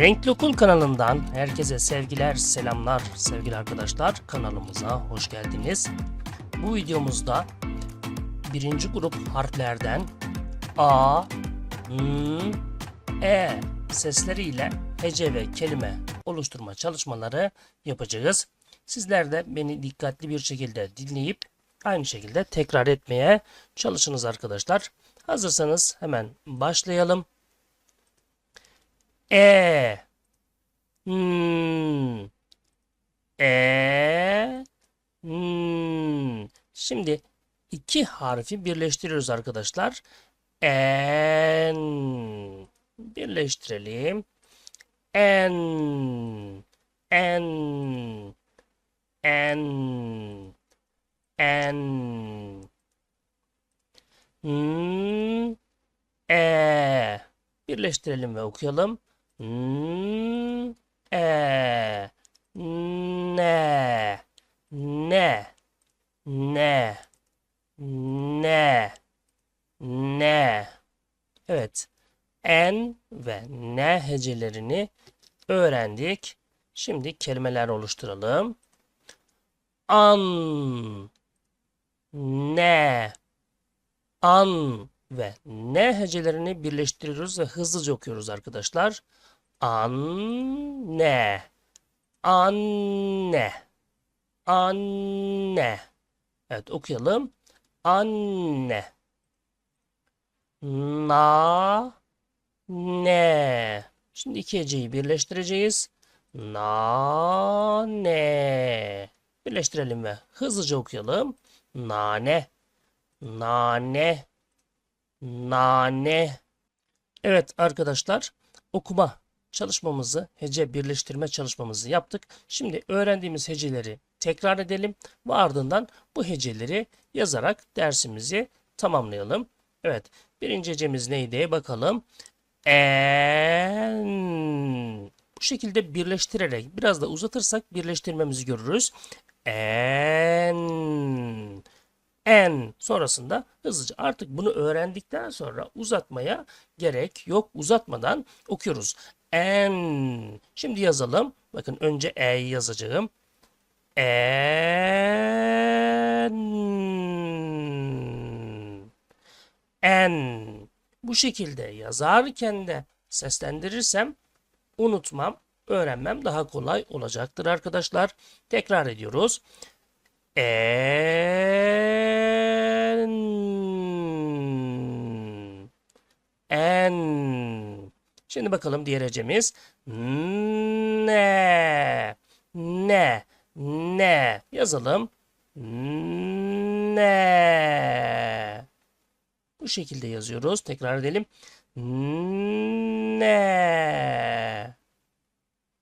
Renkli Okul kanalından herkese sevgiler, selamlar sevgili arkadaşlar. Kanalımıza hoş geldiniz. Bu videomuzda birinci grup harflerden A, N, E sesleriyle hece ve kelime oluşturma çalışmaları yapacağız. Sizler de beni dikkatli bir şekilde dinleyip aynı şekilde tekrar etmeye çalışınız arkadaşlar. Hazırsanız hemen başlayalım. E Hmm. E Hmm. Şimdi iki harfi birleştiriyoruz arkadaşlar. En birleştirelim. En en en en Hmm. E birleştirelim ve okuyalım. N e ne ne ne ne ne Evet. N ve N hecelerini öğrendik. Şimdi kelimeler oluşturalım. An ne an ve ne hecelerini birleştiriyoruz ve hızlıca okuyoruz arkadaşlar. Anne. Anne. Anne. Evet okuyalım. Anne. Na. Ne. Şimdi iki heceyi birleştireceğiz. Na. Ne. Birleştirelim ve hızlıca okuyalım. Nane. Nane. Nane. Evet arkadaşlar okuma çalışmamızı, hece birleştirme çalışmamızı yaptık. Şimdi öğrendiğimiz heceleri tekrar edelim ve ardından bu heceleri yazarak dersimizi tamamlayalım. Evet, birinci hecemiz neydi bakalım. En. Bu şekilde birleştirerek biraz da uzatırsak birleştirmemizi görürüz. En. En sonrasında hızlıca artık bunu öğrendikten sonra uzatmaya gerek yok. Uzatmadan okuyoruz. En. Şimdi yazalım. Bakın önce E'yi yazacağım. En. En. Bu şekilde yazarken de seslendirirsem unutmam, öğrenmem daha kolay olacaktır arkadaşlar. Tekrar ediyoruz. En. En. Şimdi bakalım diğer hecemiz. Ne. Ne. Ne. Yazalım. Ne. Bu şekilde yazıyoruz. Tekrar edelim. Ne.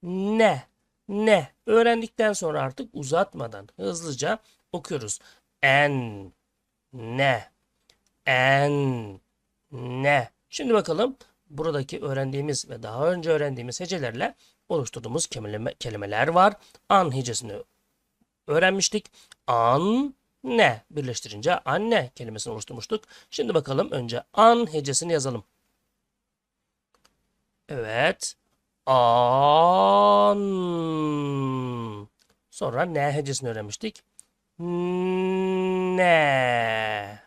Ne. Ne. Öğrendikten sonra artık uzatmadan hızlıca okuyoruz. En. Ne. En. Ne. Şimdi bakalım buradaki öğrendiğimiz ve daha önce öğrendiğimiz hecelerle oluşturduğumuz kelime, kelimeler var. An hecesini öğrenmiştik. An ne birleştirince anne kelimesini oluşturmuştuk. Şimdi bakalım önce an hecesini yazalım. Evet. An. Sonra ne hecesini öğrenmiştik. Ne.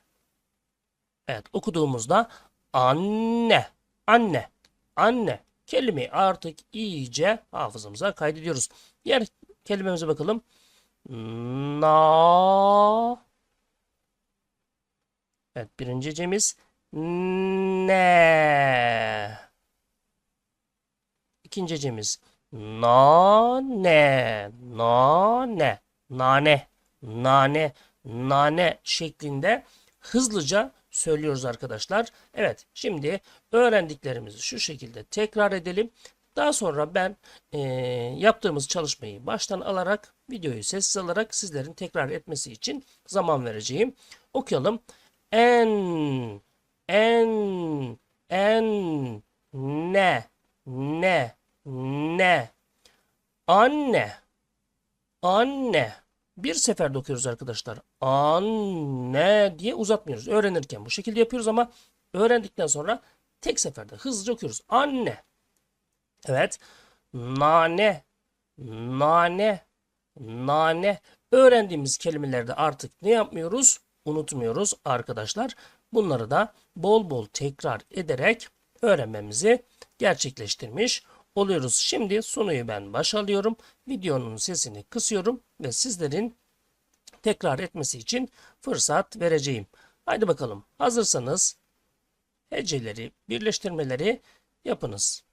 Evet okuduğumuzda anne, anne, anne kelimeyi artık iyice hafızamıza kaydediyoruz. Diğer kelimemize bakalım. Na. Evet birinci hecemiz ne. İkinci hecemiz nane, nane, nane, nane, nane şeklinde hızlıca söylüyoruz arkadaşlar. Evet şimdi öğrendiklerimizi şu şekilde tekrar edelim. Daha sonra ben e, yaptığımız çalışmayı baştan alarak videoyu sessiz alarak sizlerin tekrar etmesi için zaman vereceğim. Okuyalım. En, en, en, ne, ne, ne, anne, anne. Bir seferde okuyoruz arkadaşlar. Anne diye uzatmıyoruz. Öğrenirken bu şekilde yapıyoruz ama öğrendikten sonra tek seferde hızlıca okuyoruz. Anne. Evet. Nane, nane, nane. Öğrendiğimiz kelimelerde artık ne yapmıyoruz? Unutmuyoruz arkadaşlar. Bunları da bol bol tekrar ederek öğrenmemizi gerçekleştirmiş oluyoruz. Şimdi sunuyu ben başa alıyorum. Videonun sesini kısıyorum ve sizlerin tekrar etmesi için fırsat vereceğim. Haydi bakalım hazırsanız heceleri, birleştirmeleri yapınız.